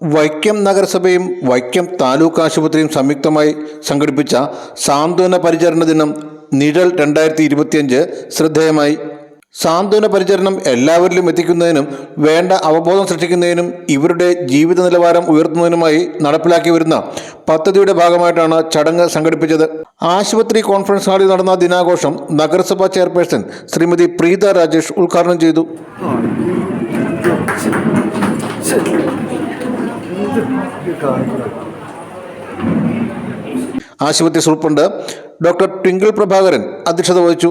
വൈക്കം നഗരസഭയും വൈക്കം താലൂക്ക് ആശുപത്രിയും സംയുക്തമായി സംഘടിപ്പിച്ച സാന്ത്വന പരിചരണ ദിനം നിഴൽ രണ്ടായിരത്തി ഇരുപത്തിയഞ്ച് ശ്രദ്ധേയമായി. സാന്ത്വന പരിചരണം എല്ലാവരിലും എത്തിക്കുന്നതിനും വേണ്ട അവബോധം സൃഷ്ടിക്കുന്നതിനും ഇവരുടെ ജീവിത നിലവാരം ഉയർത്തുന്നതിനുമായി നടപ്പിലാക്കി വരുന്ന പദ്ധതിയുടെ ഭാഗമായിട്ടാണ് ചടങ്ങ് സംഘടിപ്പിച്ചത്. ആശുപത്രി കോൺഫറൻസ് ഹാളിൽ നടന്ന ദിനാഘോഷം നഗരസഭാ ചെയർപേഴ്സൺ ശ്രീമതി പ്രീത രാജേഷ് ഉദ്ഘാടനം ചെയ്തു. ആശുപത്രി സൂപ്രണ്ട് ഡോക്ടർ ട്വിങ്കിൾ പ്രഭാകരൻ അധ്യക്ഷത വഹിച്ചു.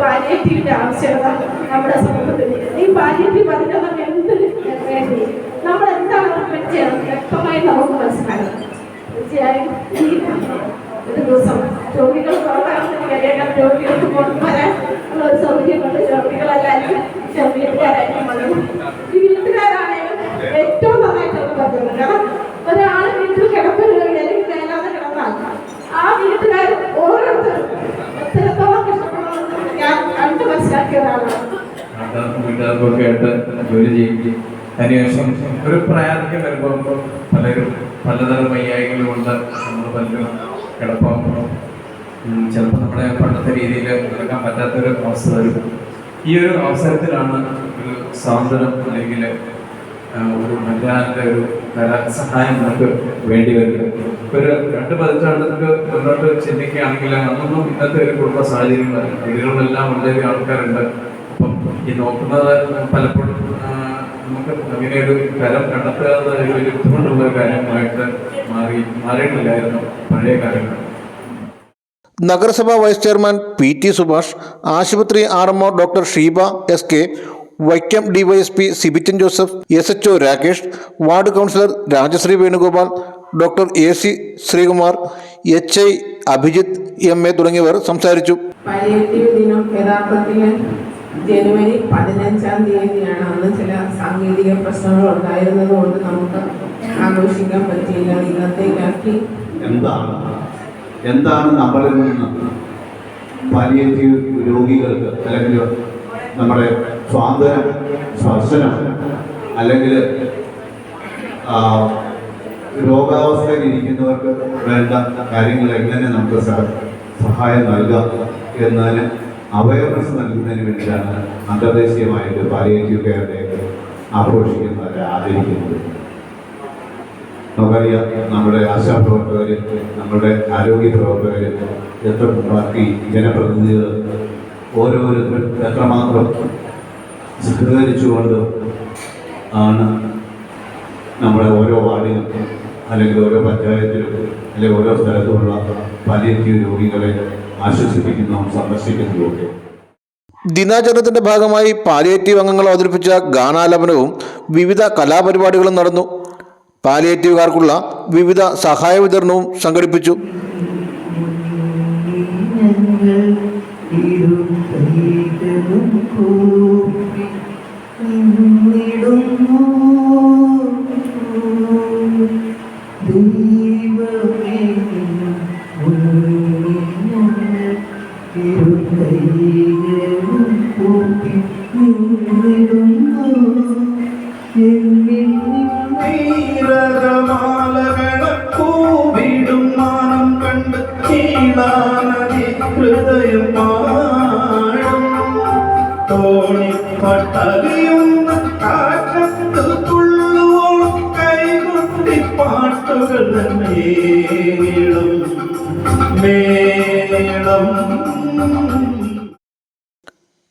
പാലിയേറ്റീവിന്റെ ആവശ്യകത നമ്മുടെ സമൂഹത്തിൽ ഈ പാലിയേറ്റീവ് അതിനൊന്നും എന്ത് നമ്മൾ എന്താണ് അവർക്ക് വേണ്ടി ചെയ്യണം വ്യക്തമായി നമുക്ക് മനസ്സിലാക്കണം തീർച്ചയായും. ഒരു ദിവസം രോഗികൾ കുറവാണെന്ന് എനിക്കറിയാം രോഗികൾക്ക് കൊണ്ടുവരാൻ ഉള്ള ഒരു സൗകര്യമുണ്ട് രോഗികളെല്ലാവരും വീട്ടുകാരായിരിക്കും വന്നത് ഈ വീട്ടുകാരാണെങ്കിലും ഏറ്റവും നന്നായിട്ടുള്ള പദ്ധതി കാരണം ഒരാൾ വീട്ടിൽ കിടപ്പിൽ അല്ലെങ്കിൽ മേലാതെ കിടന്നാൽ ആ വീട്ടുകാർ ഓരോരുത്തരും എത്രത്തോളം കഷ്ടപ്പെടുന്നത് ഞാൻ കണ്ടു മനസ്സിലാക്കിയ ഒരാളാണ്. നാട്ടുകാർക്കും വീട്ടുകാർക്കും ഒക്കെ ആയിട്ട് ജോലി ചെയ്യും അതിനുശേഷം ഒരു പ്രായാധിക്യം വരുമ്പോൾ പലരും പലതരം വയ്യായികളും ഉണ്ട് നമ്മൾ പലരും കിടപ്പാകുമ്പോൾ ചിലപ്പോൾ നമ്മുടെ പണ്ടത്തെ രീതിയിൽ നടക്കാൻ പറ്റാത്തൊരു അവസ്ഥ വരും. ഈ ഒരു അവസരത്തിലാണ് ഒരു സ്വാതന്ത്ര്യം അല്ലെങ്കിൽ ഒരു മറ്റാന്റെ ഒരു സഹായം നമുക്ക് വേണ്ടി വരുന്നത്. ഒരു രണ്ട് പതിറ്റാണ്ടിലേക്ക് മുന്നോട്ട് ചിന്തിക്കുകയാണെങ്കിൽ അന്നൊന്നും ഇന്നത്തെ ഒരു കുടുംബ സാഹചര്യങ്ങൾ വീടുകളിലെല്ലാം വളരെ ആൾക്കാരുണ്ട്. അപ്പം ഈ നോക്കുന്നത് പലപ്പോഴും നമുക്ക് അങ്ങനെ ഒരു കരം കണ്ടെത്തുക എന്ന ഒരു ബുദ്ധിമുട്ടുള്ള കാര്യമായിട്ട് മാറി മാറിയിട്ടില്ലായിരുന്നു പഴയ കാലങ്ങൾ നഗരസഭാ vice chairman P T Subhash ആശുപത്രി R M O doctor Sheeba S K Vaikom DYSP Sibittan Joseph S H O Rakesh ward councillor Rajashree Venugopal doctor A C Sreekumar H I Abhijith M A തുടങ്ങിയവർ സംസാരിച്ചു. ദിനം യഥാർത്ഥത്തിൽ ജനുവരി പതിനഞ്ചാം തീയതിയാണ് സാങ്കേതിക പ്രശ്നങ്ങൾ ഉണ്ടായിരുന്നത് കൊണ്ട് നമുക്ക് ആഘോഷിക്കാൻ പറ്റിയില്ല. ഇന്നത്തേക്കാക്കി എന്താണ്? എന്താണ് നമ്മളിൽ നിന്ന് പാലിയേറ്റീവ് രോഗികൾക്ക് അല്ലെങ്കിൽ നമ്മുടെ സ്വാതന്ത്ര്യം സ്പർശനം അല്ലെങ്കിൽ രോഗാവസ്ഥയിൽ ഇരിക്കുന്നവർക്ക് വേണ്ട കാര്യങ്ങൾ എങ്ങനെ നമുക്ക് സഹ- സഹായം നൽകാം എന്നതിന് അവയർനെസ് നൽകുന്നതിന് വേണ്ടിയാണ് അന്തർദേശീയമായിട്ട് പാലിയേറ്റീവ് കെയർ ഡേ ആഘോഷിക്കുന്നത് ആദരിക്കുന്നത്. നമുക്കറിയാം നമ്മുടെ ആശാ ആശാപ്രവർത്തകർ നമ്മുടെ ആരോഗ്യ പ്രവർത്തകർ എത്ര ബാക്കി ജനപ്രതിനിധികൾ ഓരോരുത്തരും എത്രമാത്രം സഹകരിച്ചുകൊണ്ട് ആണ് നമ്മുടെ ഓരോ വാർഡിലും അല്ലെങ്കിൽ ഓരോ പഞ്ചായത്തിലും അല്ലെങ്കിൽ ഓരോ സ്ഥലത്തുമുള്ള പാലിയേറ്റീവ് രോഗികളെ ആശ്വസിപ്പിക്കുന്നതും സന്ദർശിക്കുന്നതും ഒക്കെ. ദിനാചരണത്തിന്റെ ഭാഗമായി പാലിയേറ്റീവ് അംഗങ്ങൾ അവതരിപ്പിച്ച ഗാനാലാപനവും വിവിധ കലാപരിപാടികളും നടന്നു. പാലിയേറ്റീവുകാർക്കുള്ള വിവിധ സഹായ വിതരണവും സംഘടിപ്പിച്ചു. തോണിപ്പട്ടലിയുന്ന കാറ്റത്ത് തുള്ളുവോളം കൈകൊട്ടി പാട്ടുകൾ മേളം മേളം